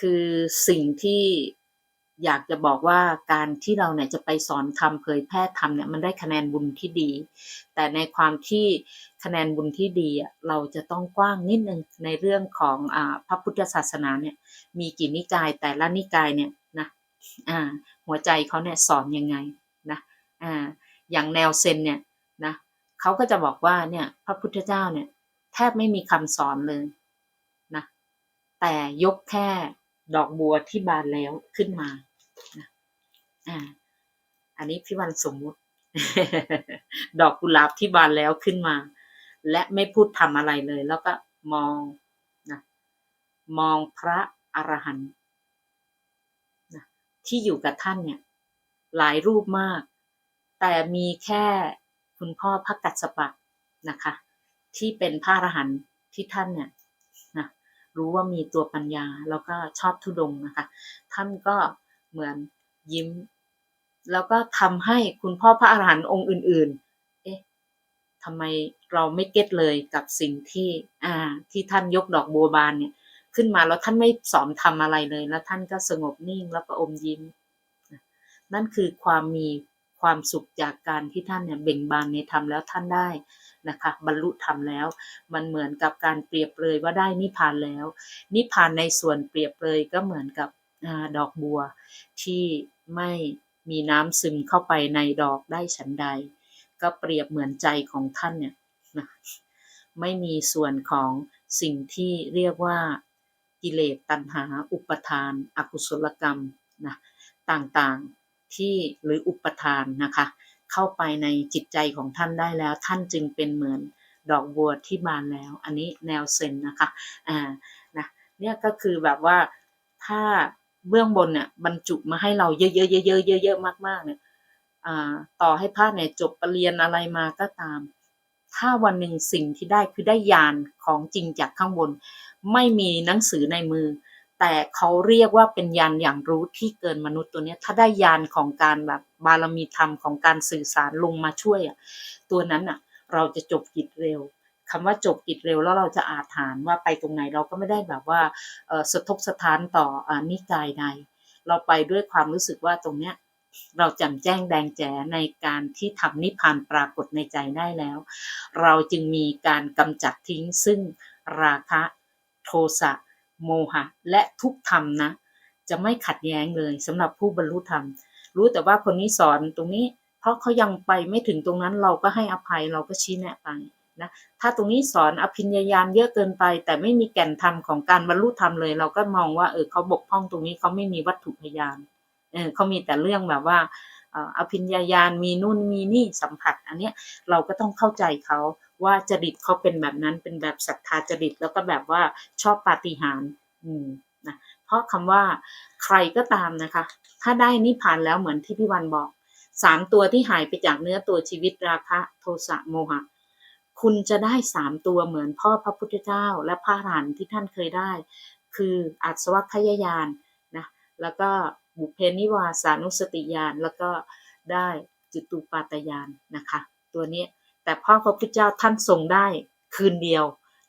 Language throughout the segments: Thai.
คือสิ่งที่อยากจะบอกว่าการที่เราเนี่ยจะไปสอนธรรมเผยแพร่ธรรมเนี่ยมันได้คะแนนบุญที่ดี แต่ในความที่คะแนนบุญที่ดีอะเราจะต้องกว้างนิดนึงในเรื่องของอาพระพุทธศาสนาเนี่ยมีกี่นิกายแต่ละนิกายเนี่ยนะอ่าหัวใจเขาเนี่ยสอนยังไงนะอ่าอย่างแนวเซนเนี่ยนะเขาก็จะบอกว่าเนี่ยพระพุทธเจ้าเนี่ยแทบไม่มีคำสอนเลยนะแต่ยกแค่ ดอกบัวที่บานแล้วขึ้นมานะอ่าอันนี้พี่วันสมมุติ ดอกกุหลาบที่บานแล้วขึ้นมา และไม่พูดทำอะไรเลย แล้วก็มองนะมองพระอรหันต์นะที่อยู่กับท่านเนี่ย หลายรูปมาก แต่มีแค่คุณพ่อพระกัสสปะนะคะ ที่เป็นพระอรหันต์ที่ท่านเนี่ย รู้ว่ามีตัวปัญญา แล้วก็ชอบทุดงนะคะ ท่านก็เหมือนยิ้ม แล้วก็ทำให้คุณพ่อพระอรหันต์องค์อื่น ๆ เอ๊ะทำไมเราไม่เก็ตเลยกับสิ่งที่อ่าที่ท่านยกดอกบัวบานเนี่ย ขึ้นมาแล้วท่านไม่สอนทำอะไรเลย แล้วท่านก็สงบนิ่งแล้วก็อมยิ้ม นั่นคือความมี ความสุขจากการที่ท่านเนี่ยเบ่งบานในธรรมแล้วท่านได้นะคะบรรลุธรรมแล้ว มันเหมือนกับการเปรียบเลยว่าได้นิพพานแล้ว นิพพานในส่วนเปรียบเลยก็เหมือนกับอดอกบัวที่ไม่มีน้ำซึมเข้าไปในดอกได้ฉันใด ก็เปรียบเหมือนใจของท่านเนี่ยนะไม่มีส่วนของสิ่งที่เรียกว่ากิเลสตัณหา อุปทาน อกุศลกรรมนะต่างๆ ที่หรืออุปทานนะคะ เข้าไปในจิตใจของท่านได้แล้ว ท่านจึงเป็นเหมือนดอกบัวที่บานแล้ว อันนี้แนวเซนนะคะอ่านะเนี่ยก็คือแบบว่าถ้าเบื้องบนเนี่ยบรรจุมาให้เราเยอะๆเยอะๆเยอะๆมากๆเนี่ยอ่าต่อให้พระเนี่ยจบปรริญญาอะไรมาก็ตาม ถ้าวันหนึ่งสิ่งที่ได้คือได้ญาณของจริงจากข้างบน ไม่มีหนังสือในมือ แต่เขาเรียกว่าเป็นญาณอย่างรู้ที่เกินมนุษย์ตัวนี้ถ้าได้ญาณของการแบบบารมีธรรมของการสื่อสารลงมาช่วยอะตัวนั้นอะเราจะจบกิจเร็วคำว่าจบกิจเร็วแล้วเราจะอาถานว่าไปตรงไหนเราก็ไม่ได้แบบว่าสะทกสะท้านต่ออนิกายใดเราไปด้วยความรู้สึกว่าตรงเนี้ยเราแจ่มแจ้งแดงแจ๋ในการที่ทำนิพพานปรากฏในใจได้แล้ว เราจึงมีการกำจัดทิ้งซึ่งราคะโทสะ โมหะ และทุกธรรมนะ จะไม่ขัดแย้งเลยสำหรับผู้บรรลุธรรม รู้แต่ว่าคนนี้สอนตรงนี้ เพราะเขายังไปไม่ถึงตรงนั้นเราก็ให้อภัยเราก็ชี้แนะไปนะถ้าตรงนี้สอนอภิญญาญาณเยอะเกินไป แต่ไม่มีแก่นธรรมของการบรรลุธรรมเลย เราก็มองว่าเออเขาบกพร่องตรงนี้เขาไม่มีวัตถุพยานเออเขามีแต่เรื่องแบบว่าอภิญญาญาณมีนู่นมีนี่สัมผัสอันเนี้ยเราก็ต้องเข้าใจเขา ว่าจริตเขาเป็นแบบนั้นเป็นแบบศรัทธาจริตแล้วก็แบบว่าชอบปาฏิหาริย์นะเพราะคำว่าใครก็ตามนะคะ ถ้าได้นิพพานแล้วเหมือนที่พี่วันบอกสามตัวที่หายไปจากเนื้อตัวชีวิตราคะโทสะโมหะ คุณจะได้สามตัวเหมือนพ่อพระพุทธเจ้า และพระอรหันต์ที่ท่านเคยได้ คืออัศวคยายานนะแล้วก็บุเพนิวาสานุสติญาณแล้วก็ได้จิตุปาตญาณนะคะ ตัวนี้ แต่พ่อพระพุทธเจ้าท่านทรงได้คืนเดียว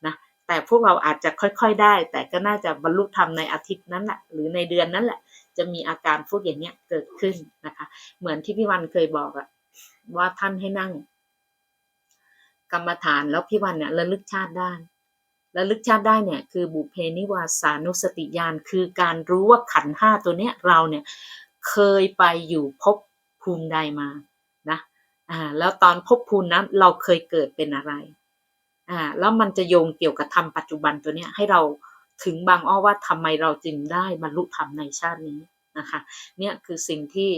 นะแต่พวกเราอาจจะค่อยๆได้ แต่ก็น่าจะบรรลุธรรมในอาทิตย์นั้นแหละหรือในเดือนนั้นแหละ จะมีอาการพวกอย่างเนี้ยเกิดขึ้นนะคะ เหมือนที่พี่วันเคยบอกอะว่าท่านให้นั่ง กรรมฐานแล้วพี่วันเนี่ยระลึกชาติได้ระลึกชาติได้เนี่ยคือบุเพนิวาสานุสติญาณคือการรู้ว่าขันห้าตัวเนี้ยเราเนี่ยเคยไปอยู่ภพภูมิใดมา อ่าแล้วตอนภพภูมินั้นเราเคยเกิดเป็นอะไรอ่าแล้วมันจะโยงเกี่ยวกับธรรมปัจจุบันตัวเนี้ยให้เราถึงบางอ้อว่าทำไมเราจึงได้บรรลุธรรมในชาตินี้นะคะเนี่ยคือสิ่งที่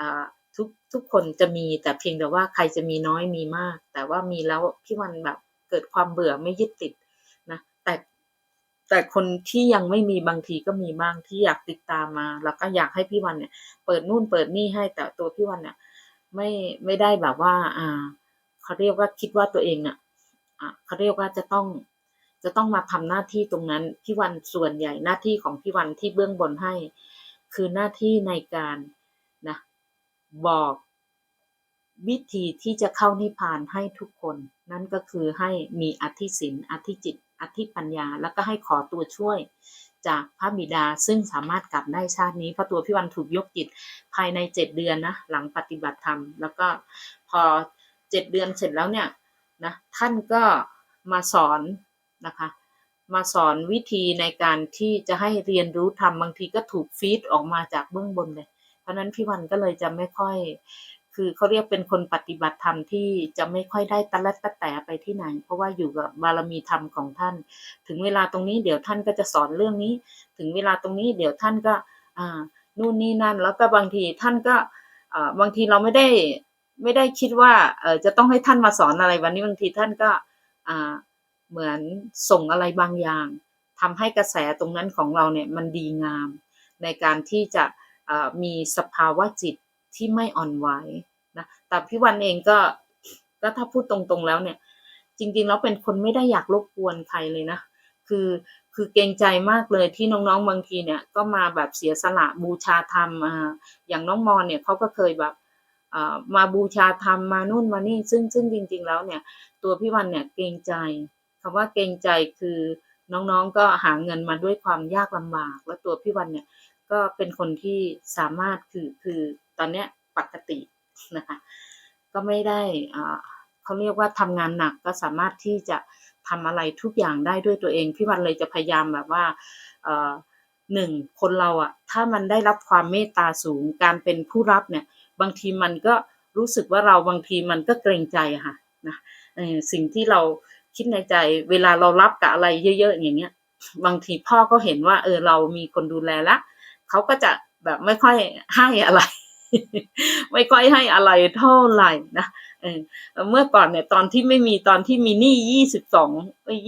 อ่าทุกทุกคนจะมีแต่เพียงแต่ว่าใครจะมีน้อยมีมาก แต่ว่ามีแล้วพี่วันแบบเกิดความเบื่อไม่ยึดติดนะแต่แต่คนที่ยังไม่มีบางทีก็มีบ้างที่อยากติดตามมา แล้วก็อยากให้พี่วันเนี่ย เปิดนู่นเปิดนี่ให้แต่ตัวพี่วันเนี่ย ไม่ไม่ได้แบบว่า อ่าเขาเรียกว่าคิดว่าตัวเองอะอะเขาเรียกว่าจะต้องจะต้องมาทำหน้าที่ตรงนั้นพี่วันส่วนใหญ่หน้าที่ของพี่วันที่เบื้องบนให้ คือหน้าที่ในการนะบอกวิธีที่จะเข้านิพพานให้ทุกคน นั่นก็คือให้มีอธิศินอธิจิตอธิปัญญา แล้วก็ให้ขอตัวช่วย จากพระบิดาซึ่งสามารถกลับได้ชาตินี้เพราะตัวพี่วันถูกยกจิตภายในเจ็ดเดือนนะหลังปฏิบัติธรรม แล้วก็พอเจ็ดเดือนเสร็จแล้วเนี่ยนะท่านก็มาสอนนะคะมาสอนวิธีในการที่จะให้เรียนรู้ธรรมบางทีก็ถูกฟีดออกมาจากเบื้องบนเลย เพราะฉะนั้นพี่วันก็เลยจะไม่ค่อย คือเขาเรียกเป็นคนปฏิบัติธรรมที่จะไม่ค่อยได้ตะลัดตะแต่ไปที่ไหน เพราะว่าอยู่กับบารมีธรรมของท่าน ถึงเวลาตรงนี้เดี๋ยวท่านก็จะสอนเรื่องนี้ ถึงเวลาตรงนี้เดี๋ยวท่านก็อ่านู่นนี่นั่น แล้วก็บางทีท่านก็อ่าบางทีเราไม่ได้ไม่ได้คิดว่าเออจะต้องให้ท่านมาสอนอะไรวันนี้บางทีท่านก็อ่าเหมือนส่งอะไรบางอย่างทำให้กระแสตรงนั้นของเราเนี่ยมันดีงาม ในการที่จะอ่ามีสภาวะจิต ที่ไม่อ่อนไหวนะแต่พี่วันเองก็ก็ถ้าพูดตรงๆแล้วเนี่ย จริงๆแล้วเป็นคนไม่ได้อยากรบกวนใครเลยนะคือคือเกรงใจมากเลยที่น้องๆบางทีเนี่ยก็มาแบบเสียสละบูชาธรรมอ่าอย่างน้องมอนเนี่ยเขาก็เคยแบบมาบูชาธรรมมานู่นมานี่ซึ่งซึ่งจริง ๆ แล้วเนี่ย ตัวพี่วันเนี่ยเกรงใจคำว่าเกรงใจคือน้องๆก็หาเงินมาด้วยความยากลำบาก แล้วตัวพี่วันเนี่ยก็เป็นคนที่สามารถคือคือ ตอนเนี้ยปกตินะคะ ก็ไม่ได้อ่าเขาเรียกว่าทำงานหนักก็สามารถที่จะทำอะไรทุกอย่างได้ด้วยตัวเอง พี่วันเลยจะพยายามแบบว่าเอ่อหนึ่งคนเราอะถ้ามันได้รับความเมตตาสูงการเป็นผู้รับเนี่ย บางทีมันก็รู้สึกว่าเราบางทีมันก็เกรงใจค่ะนะสิ่งที่เราคิดในใจเวลาเรารับกับอะไรเยอะๆอย่างเงี้ย บางทีพ่อก็เห็นว่า เออเรามีคนดูแลละเขาก็จะแบบไม่ค่อยให้อะไร ไม่ค่อยให้อะไรเท่าไหร่นะเออเมื่อก่อนเนี่ยตอนที่ไม่มีตอนที่มีหนี้ยี่สิบสอง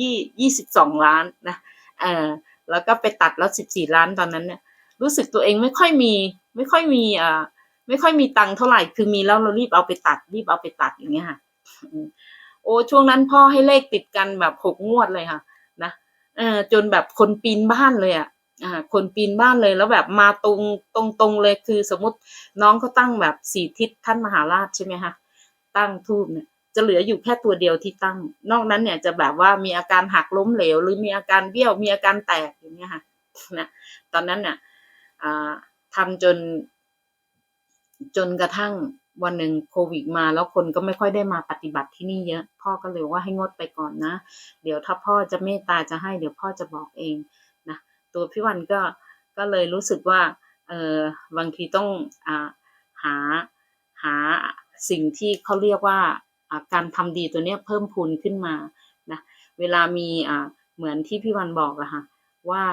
ยี่ยี่สิบสองล้านนะเออแล้วก็ไปตัดแล้วสิบสี่ล้านตอนนั้นเนี่ย รู้สึกตัวเองไม่ค่อยมี ไม่ค่อยมีอ่าไม่ค่อยมีตังค์เท่าไหร่ คือมีแล้วเรารีบเอาไปตัด รีบเอาไปตัดอย่างเงี้ยค่ะโอ้ช่วงนั้นพ่อให้เลขติดกันแบบหกงวดเลยค่ะ นะเออจนแบบคนปีนบ้านเลยอะ อ่าคนปีนบ้านเลยแล้วแบบมาตรงตรงตรงเลยคือสมมติน้องเขาตั้งแบบสี่ทิศท่านมหาราชใช่ไหมคะตั้งทูบเนี่ยจะเหลืออยู่แค่ตัวเดียวที่ตั้ง นอกนั้นเนี่ยจะแบบว่ามีอาการหักล้มเหลว หรือมีอาการเบี้ยวมีอาการแตกอย่างเงี้ยค่ะนะตอนนั้นเนี่ยทำจน จนกระทั่งวันหนึ่งโควิดมาแล้วคนก็ไม่ค่อยได้มาปฏิบัติที่นี่เยอะ พ่อก็เลยว่าให้งดไปก่อนนะ เดี๋ยวถ้าพ่อจะเมตตาจะให้เดี๋ยวพ่อจะบอกเอง ตัวพี่วันก็ก็เลยรู้สึกว่าเออบางทีต้องอ่าหาหาสิ่งที่เขาเรียกว่าอ่าการทำดีตัวเนี้ยเพิ่มพูนขึ้นมานะเวลามีอ่าเหมือนที่พี่วันบอกอะค่ะว่า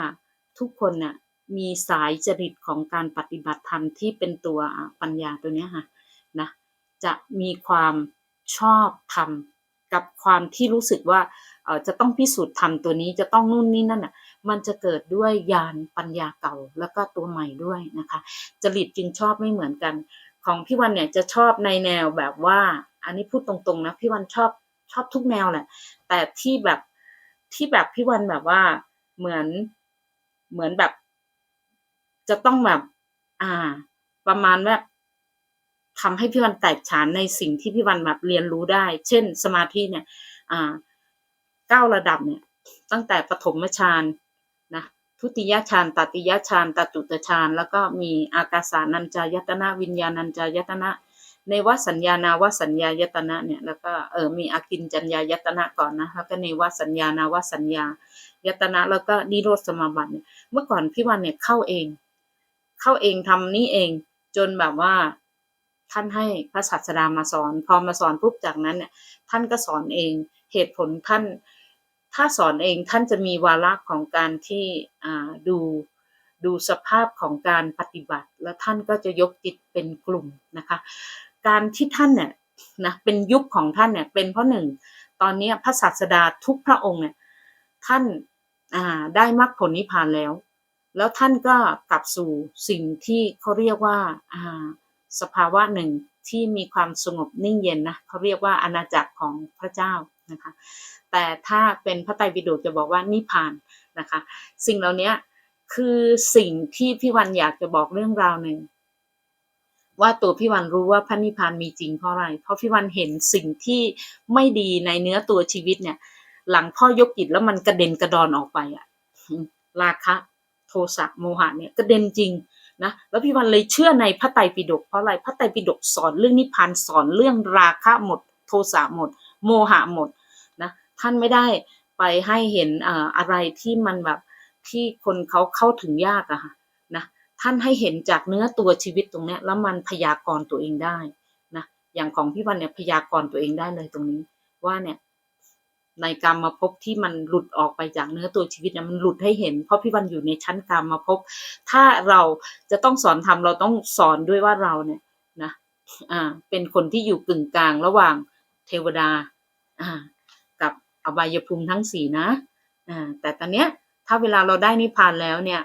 ทุกคนน่ะมีสายจริตของการปฏิบัติธรรมที่เป็นตัวอ่าปัญญาตัวเนี้ยค่ะนะจะมีความชอบธรรมกับความที่รู้สึกว่าเออจะต้องพิสูจน์ธรรมตัวนี้จะต้องนู่นนี่นั่นอะ มันจะเกิดด้วยญาณปัญญาเก่าแล้วก็ตัวใหม่ด้วยนะคะจริตจึงชอบไม่เหมือนกัน ของพี่วันเนี่ยจะชอบในแนวแบบว่า อันนี้พูดตรงๆนะพี่วันชอบชอบทุกแนวแหละ แต่ที่แบบที่แบบพี่วันแบบว่าเหมือนเหมือนแบบ จะต้องแบบ อ่า ประมาณแบบทำให้พี่วันแตกฉานในสิ่งที่พี่วันแบบเรียนรู้ได้ เช่น สมาธิเนี่ย อ่าเก้าระดับเนี่ย ตั้งแต่ปฐมฌาน ทุติยฌานตติยฌานตตุตฌานแล้วก็มีอากาสานัญจายตนะวิญญาณัญจายตนะในวสัญญานาวสัญญายตนะเนี่ยแล้วก็เออมีอากินจัญญายตนะก่อนนะแล้วก็ในวสัญญานาวสัญญายตนะแล้วก็นิโรธสมาบัติเนี่ยเมื่อก่อนพี่วันเนี่ยเข้าเอง เข้าเองทำนี่เองจนแบบว่าท่านให้พระศาสดามาสอน พอมาสอนปุ๊บจากนั้นเนี่ยท่านก็สอนเองเหตุผลท่าน ถ้าสอนเองท่านจะมีวาระของการที่ดูดูสภาพของการปฏิบัติ แล้วท่านก็จะยกจิตเป็นกลุ่มนะคะ การที่ท่านเนี่ยนะเป็นยุคของท่านเนี่ยเป็นเพราะหนึ่งตอนนี้พระศาสดาทุกพระองค์เนี่ยท่านาได้มรรคผลนิพพานแล้ว แล้วท่านก็กลับสู่สิ่งที่เขาเรียกว่าอ่าสภาวะหนึ่งที่มีความสงบนิ่งเย็นนะเขาเรียกว่าอาณาจักรของพระเจ้านะคะ แต่ถ้าเป็นพระไตรปิฎกจะบอกว่านิพพานนะคะ สิ่งเหล่านี้คือสิ่งที่พี่วันอยากจะบอกเรื่องราวหนึ่งว่าตัวพี่วันรู้ว่าพระนิพพานมีจริงเพราะอะไร เพราะพี่วันเห็นสิ่งที่ไม่ดีในเนื้อตัวชีวิตเนี่ย หลังพ่อยกจิตแล้วมันกระเด็นกระดอนออกไปอะราคะ โทสะโมหะเนี่ยกระเด็นจริงนะแล้วพี่วันเลยเชื่อในพระไตรปิฎกเพราะอะไรพระไตรปิฎกสอนเรื่องนิพพานสอนเรื่องราคะหมด โทสะหมด โมหะหมด ท่านไม่ได้ไปให้เห็นอะไรที่มันแบบที่คนเขาเข้าถึงยากอะค่ะนะท่านให้เห็นจากเนื้อตัวชีวิตตรงเนี้ยแล้วมันพยากรณ์ตัวเองได้นะอย่างของพี่วันเนี่ยพยากรณ์ตัวเองได้เลยตรงนี้ ว่าเนี่ยในกรรมมาพบที่มันหลุดออกไปจากเนื้อตัวชีวิตเนี่ยมันหลุดให้เห็น เพราะพี่วันอยู่ในชั้นกรรมมาพบ ถ้าเราจะต้องสอนทำเราต้องสอนด้วยว่าเราเนี่ยนะอ่าเป็นคนที่อยู่กึ่งกลางระหว่างเทวดาอ่า อบายภูมิทั้งสี่นะอ่าแต่ตอนเนี้ยถ้าเวลาเราได้นิพพานแล้วเนี่ย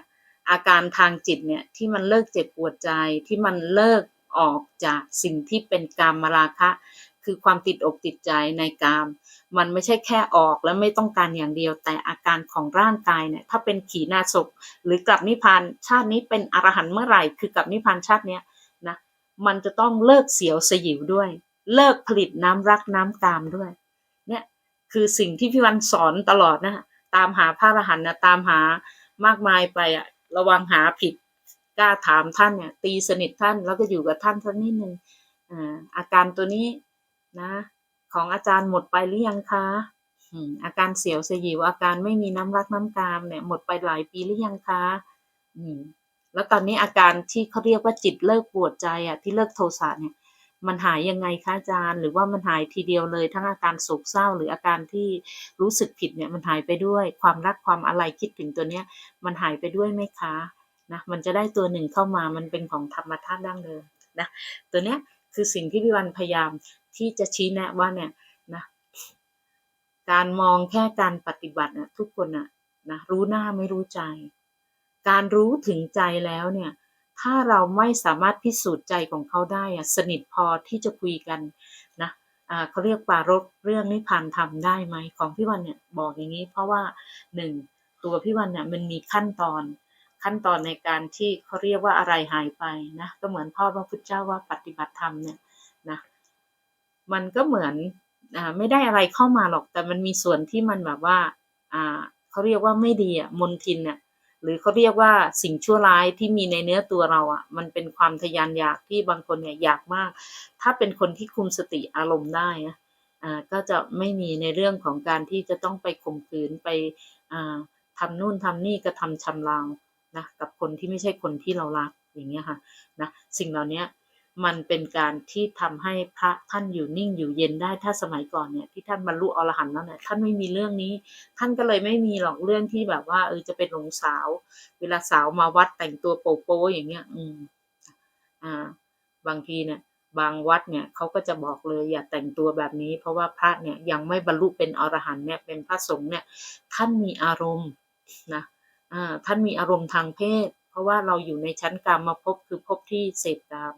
อาการทางจิตเนี่ยที่มันเลิกเจ็บปวดใจที่มันเลิกออกจากสิ่งที่เป็นกามราคะ คือความติดอกติดใจในกาม มันไม่ใช่แค่ออกแล้วไม่ต้องการอย่างเดียว แต่อาการของร่างกายเนี่ยถ้าเป็นขีณาศพหรือกลับนิพพานชาตินี้เป็นอรหันต์เมื่อไหร่ คือกลับนิพพานชาติเนี้ยนะมันจะต้องเลิกเสียวสยิวด้วย เลิกผลิตน้ำรักน้ำกามด้วย คือสิ่งที่พี่วันสอนตลอดนะตามหาพระอรหันต์นะตามหามากมายไปอะระวังหาผิดกล้าถามท่านเนี่ยตีสนิทท่านแล้วก็อยู่กับท่านสักนิดนึงอ่าอาการตัวนี้นะ ของอาจารย์หมดไปหรือยังคะอาการเสียวสยิวอาการไม่มีน้ำรักน้ำกามเนี่ยหมดไปหลายปีหรือยังคะแล้วตอนนี้อาการที่เขาเรียกว่าจิตเลิกปวดใจอะที่เลิกโทสะเนี่ย มันหายยังไงคะอาจารย์ หรือว่ามันหายทีเดียวเลย ทั้งอาการโศกเศร้า หรืออาการที่รู้สึกผิดเนี่ยมันหายไปด้วย ความรักความอะไรคิดถึงตัวเนี้ยมันหายไปด้วยไหมคะนะมันจะได้ตัวหนึ่งเข้ามามันเป็นของธรรมธาตุดั้งเดิมนะตัวเนี้ยคือสิ่งที่พี่วันพยายามที่จะชี้แนะว่าเนี่ยนะการมองแค่การปฏิบัติน่ะทุกคนน่ะนะรู้หน้าไม่รู้ใจ การรู้ถึงใจแล้วเนี่ย ถ้าเราไม่สามารถพิสูจน์ใจของเขาได้อะสนิทพอที่จะคุยกันนะอ่าเขาเรียกปรารภเรื่องนิพพานธรรมได้ไหมของพี่วันเนี่ยบอกอย่างนี้เพราะว่าหนึ่งตัวพี่วันเนี่ยมันมีขั้นตอนขั้นตอนในการที่เขาเรียกว่าอะไรหายไปนะก็เหมือนพ่อพระพุทธเจ้าว่าปฏิบัติธรรมเนี่ยนะมันก็เหมือนอ่าไม่ได้อะไรเข้ามาหรอกแต่มันมีส่วนที่มันแบบว่าอ่าเขาเรียกว่าไม่ดีอะมนทินเนี่ย หรือเขาเรียกว่าสิ่งชั่วร้ายที่มีในเนื้อตัวเราอะ มันเป็นความทะยานอยากที่บางคนเนี่ยอยากมาก ถ้าเป็นคนที่คุมสติอารมณ์ได้นะอ่าก็จะไม่มีในเรื่องของการที่จะต้องไปข่มขืนไปอ่าทำนู่นทำนี่กระทำชำเรานะกับคนที่ไม่ใช่คนที่เรารักอย่างเงี้ยค่ะนะสิ่งเหล่านี้ มันเป็นการที่ทำให้พระท่านอยู่นิ่งอยู่เย็นได้ถ้าสมัยก่อนเนี่ยที่ท่านบรรลุอรหันต์แล้วเนี่ยท่านไม่มีเรื่องนี้ ท่านก็เลยไม่มีหรอกเรื่องที่แบบว่าเออจะเป็นหลงสาว เวลาสาวมาวัดแต่งตัวโป๊โป๊อย่างเงี้ยอืมอ่า บางทีเนี่ยบางวัดเนี่ยเขาก็จะบอกเลยอย่าแต่งตัวแบบนี้ เพราะว่าพระเนี่ยยังไม่บรรลุเป็นอรหันต์เนี่ยเป็นพระสงฆ์เนี่ยท่านมีอารมณ์นะอ่าท่านมีอารมณ์ทางเพศ เพราะว่าเราอยู่ในชั้นกรรมมาพบคือพบที่เสพกาม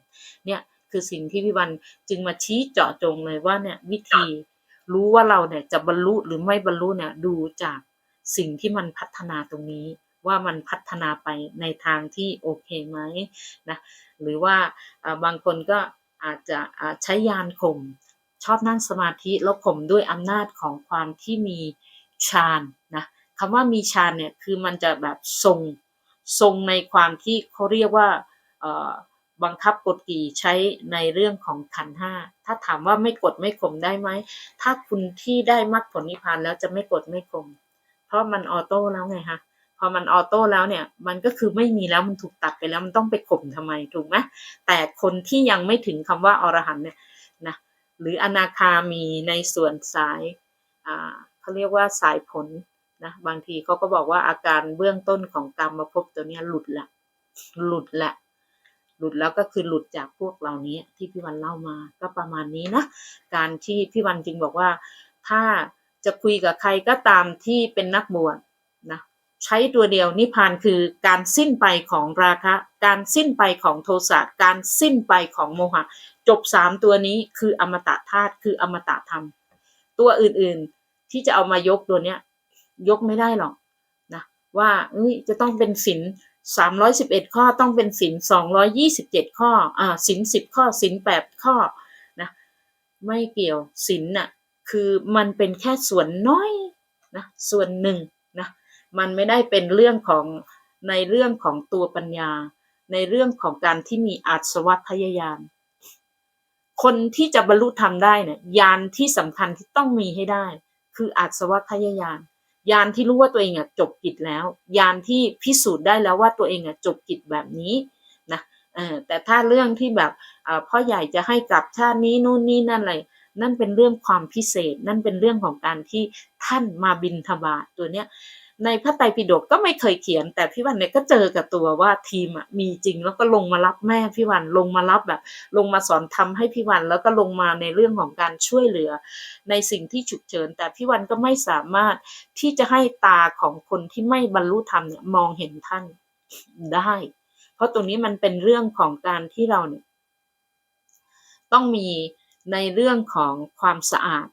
เนี่ยคือสิ่งที่พี่วันจึงมาชี้เจาะจงเลยว่าเนี่ยวิธีรู้ว่าเราเนี่ยจะบรรลุหรือไม่บรรลุเนี่ยดูจากสิ่งที่มันพัฒนาตรงนี้ว่ามันพัฒนาไปในทางที่โอเคไหมนะหรือว่าบางคนก็อาจจะใช้ยานข่มชอบนั่งสมาธิแล้วข่มด้วยอำนาจของความที่มีฌานนะคำว่ามีฌานเนี่ยคือมันจะแบบทรง ทรงในความที่เขาเรียกว่าบังคับกฎกี่ใช้ในเรื่องของขันห้า ถ้าถามว่าไม่กดไม่ข่มได้ไหม ถ้าคุณที่ได้มรรคผลนิพพานแล้วจะไม่กดไม่ข่ม เพราะมันออโต้แล้วไงคะพอมันออโต้แล้วเนี่ย มันก็คือไม่มีแล้วมันถูกตัดไปแล้วมันต้องไปข่มทำไมถูกไหมแต่คนที่ยังไม่ถึงคำว่าอรหันเนี่ยนะหรืออนาคามีในส่วนสายเขาเรียกว่าสายผล นะบางทีเขาก็บอกว่าอาการเบื้องต้นของกรรมมาพบตัวเนี้ยหลุดละ หลุดละ หลุดแล้วก็คือหลุดจากพวกเหล่านี้ที่พี่วันเล่ามาก็ประมาณนี้นะ การที่พี่วันจึงบอกว่า ถ้าจะคุยกับใครก็ตามที่เป็นนักบวชนะใช้ตัวเดียวนิพานคือการสิ้นไปของราคะ การสิ้นไปของโทสะการสิ้นไปของโมหะ จบสามตัวนี้คืออมตะธาตุคืออมตะธรรม ตัวอื่นๆที่จะเอามายกตัวเนี้ย ยกไม่ได้หรอกนะว่าจะต้องเป็นศีลสามร้อยสิบเอ็ดข้อต้องเป็นศีลสองร้อยยี่สิบเจ็ดข้ออ่าศีลสิบข้อศีลแปดข้อนะไม่เกี่ยวศีลน่ะคือมันเป็นแค่ส่วนน้อยนะส่วนหนึ่งนะมันไม่ได้เป็นเรื่องของในเรื่องของตัวปัญญา ในเรื่องของการที่มีอาสวัคยายานคนที่จะบรรลุธรรมได้เนี่ยยานที่สำคัญที่ต้องมีให้ได้ คืออาสวัคยายาน ยานที่รู้ว่าตัวเองอะจบกิจแล้ว ยานที่พิสูจน์ได้แล้วว่าตัวเองอะจบกิจแบบนี้นะเออแต่ถ้าเรื่องที่แบบพ่อใหญ่จะให้กลับชาตินี้นู่นนี่นั่นอะไรนั่นเป็นเรื่องความพิเศษ นั่นเป็นเรื่องของการที่ท่านมาบินทบาทตัวเนี้ย ในพระไตรปิฎกก็ไม่เคยเขียน แต่พี่วันเนี่ยก็เจอกับตัวว่าทีมอะมีจริงแล้วก็ลงมารับแม่พี่วันลงมารับแบบ ลงมาสอนทำให้พี่วันแล้วก็ลงมาในเรื่องของการช่วยเหลือ ในสิ่งที่ฉุกเฉิน แต่พี่วันก็ไม่สามารถที่จะให้ตาของคนที่ไม่บรรลุธรรมเนี่ยมองเห็นท่านได้ เพราะตรงนี้มันเป็นเรื่องของการที่เราเนี่ยต้องมีในเรื่องของความสะอาด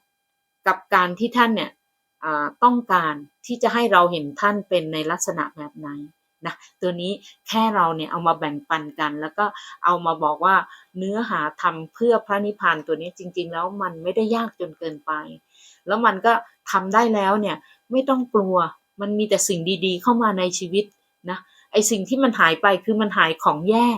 กับการที่ท่านเนี่ย ต้องการที่จะให้เราเห็นท่านเป็นในลักษณะแบบไหนนะตัวนี้แค่เราเนี่ยเอามาแบ่งปันกัน แล้วก็เอามาบอกว่าเนื้อหาทำเพื่อพระนิพพานตัวนี้จริง ๆ แล้วมันไม่ได้ยากจนเกินไป แล้วมันก็ทำได้แล้วเนี่ยไม่ต้องกลัวมันมีแต่สิ่งดีๆ เข้ามาในชีวิตนะไอสิ่งที่มันหายไปคือมันหายของแย่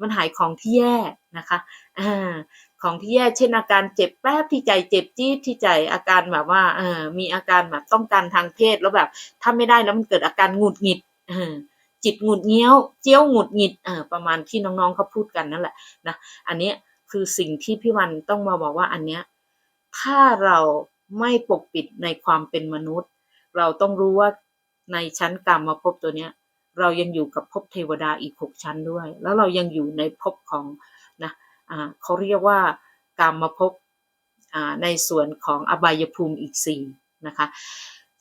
มันหายของที่แย่นะคะอ่า ของที่แย่เช่นอาการเจ็บแป๊บที่ใจเจ็บจี๊ดที่ใจอาการแบบว่าเออมีอาการแบบต้องการทางเพศแล้วแบบถ้าไม่ได้แล้วมันเกิดอาการหงุดหงิดเออจิตหงุดเงี้ยวเจี้ยวหงุดหงิดเออประมาณที่น้องๆเขาพูดกันนั่นแหละนะอันนี้คือสิ่งที่พี่วันต้องมาบอกว่าอันเนี้ยถ้าเราไม่ปกปิดในความเป็นมนุษย์ เราต้องรู้ว่าในชั้นกรรมมาพบตัวเนี้ย เรายังอยู่กับภพเทวดาอีกหกชั้นด้วย แล้วเรายังอยู่ในภพของ เขาเรียกว่ากรรมภพในส่วนของอบายภูมิอีกสี่นะคะ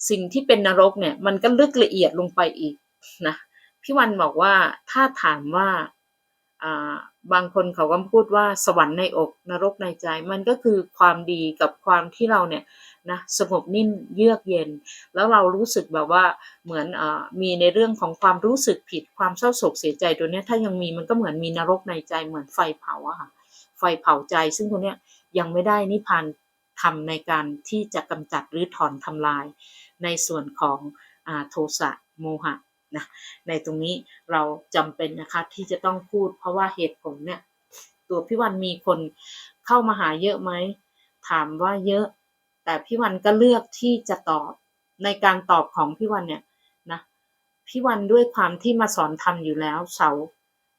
สิ่งที่เป็นนรกเนี่ยมันก็ลึกละเอียดลงไปอีกนะพี่วันบอกว่าถ้าถามว่าบางคนเขาก็พูดว่าสวรรค์ในอกนรกในใจ มันก็คือความดีกับความที่เราเนี่ยนะสงบนิ่งเยือกเย็น แล้วเรารู้สึกแบบว่าเหมือนอมีในเรื่องของความรู้สึกผิดความเศร้าโศกเสียใจตัวนี้ถ้ายังมีมันก็เหมือนมีนรกในใจเหมือนไฟเผาอะค่ะ ไฟเผาใจ ซึ่งตรงเนี้ยยังไม่ได้นิพพานทำในการที่จะกำจัดหรือถอนทำลาย ในส่วนของอโทสะโมหะนะในตรงนี้เราจำเป็นนะคะที่จะต้องพูด เพราะว่าเหตุผลเนี่ยตัวพี่วันมีคนเข้ามาหาเยอะไหมถามว่าเยอะ แต่พี่วันก็เลือกที่จะตอบในการตอบของพี่วันเนี่ยนะพี่วันด้วยความที่มาสอนทำอยู่แล้วเสาร์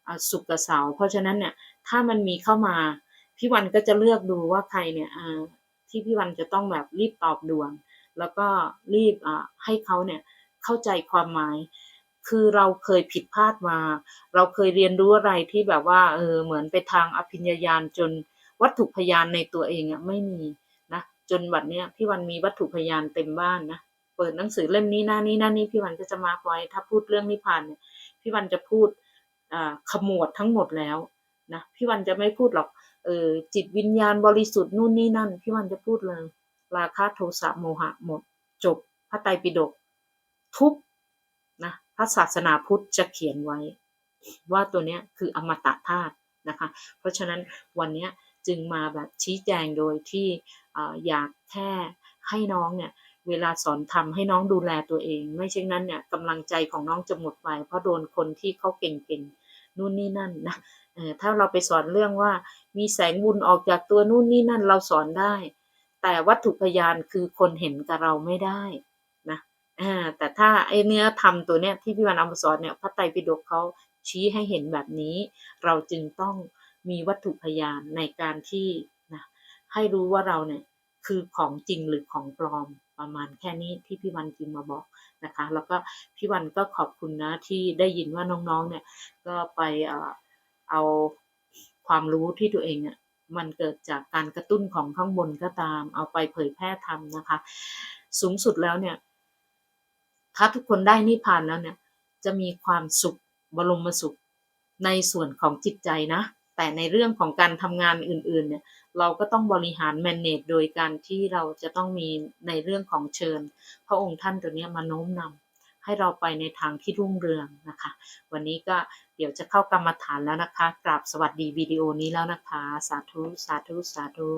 อ่าศุกกับเสาเพราะฉะนั้นเนี่ย ถ้ามันมีเข้ามา พี่วันก็จะเลือกดูว่าใครเนี่ยที่พี่วันจะต้องแบบรีบตอบด่วน แล้วก็รีบอ่าให้เขาเนี่ยเข้าใจความหมาย คือเราเคยผิดพลาดมา เราเคยเรียนรู้อะไรที่แบบว่าเออเหมือนไปทางอภิญญาญาณจนวัตถุพยานในตัวเองอะไม่มีนะจนบัดเนี้ยพี่วันมีวัตถุพยานเต็มบ้านนะเปิดหนังสือเล่มนี้หน้านี้หน้านี้พี่วันก็จะมาไว้ถ้าพูดเรื่องนิพพานเนี่ยพี่วันจะพูดอ่าขมวดทั้งหมดแล้ว นะพี่วันจะไม่พูดหรอกเออจิตวิญญาณบริสุทธิ์นู่นนี่นั่น พี่วันจะพูดเลย ราคะโทสะโมหะหมด จบพระไตรปิฎกทุกนะพระศาสนาพุทธจะเขียนไว้ ว่าตัวเนี้ยคืออมตะธาตุนะคะ เพราะฉะนั้นวันเนี้ยจึงมาแบบชี้แจงโดยที่ออยากแค่ให้น้องเนี่ยเวลาสอนทำให้น้องดูแลตัวเอง ไม่เช่นนั้นเนี่ยกำลังใจของน้องจะหมดไปเพราะโดนคนที่เขาเก่งๆนู่นนี่นั่นนะ ถ้าเราไปสอนเรื่องว่ามีแสงบุญออกจากตัวนู่นนี่นั่นเราสอนได้ แต่วัตถุพยานคือคนเห็นกับเราไม่ได้นะแต่ถ้าไอเนื้อธรรมตัวเนี้ยที่พี่วันเอามาสอนเนี่ยพระไตรปิฎกเขาชี้ให้เห็นแบบนี้ เราจึงต้องมีวัตถุพยานในการที่นะให้รู้ว่าเราเนี่ยคือของจริงหรือของปลอมประมาณแค่นี้ที่พี่วันจึงมาบอกนะคะ แล้วก็พี่วันก็ขอบคุณนะที่ได้ยินว่าน้องๆเนี่ยก็ไป เอาความรู้ที่ตัวเองเนี่ยมันเกิดจากการกระตุ้นของข้างบนก็ตาม เอาไปเผยแพร่ทำนะคะ สูงสุดแล้วเนี่ย ถ้าทุกคนได้นิพพานแล้วเนี่ย จะมีความสุขบรมสุขในส่วนของจิตใจนะ แต่ในเรื่องของการทำงานอื่น ๆ เนี่ย เราก็ต้องบริหาร manage โดยการที่เราจะต้องมีในเรื่องของเชิญ พระองค์ท่านตัวเนี้ยมาโน้มนำ ให้เราไปในทางที่รุ่งเรืองนะคะ วันนี้ก็เดี๋ยวจะเข้ากรรมฐานแล้วนะคะกราบสวัสดีวิดีโอนี้แล้วนะคะ สาธุ สาธุ สาธุ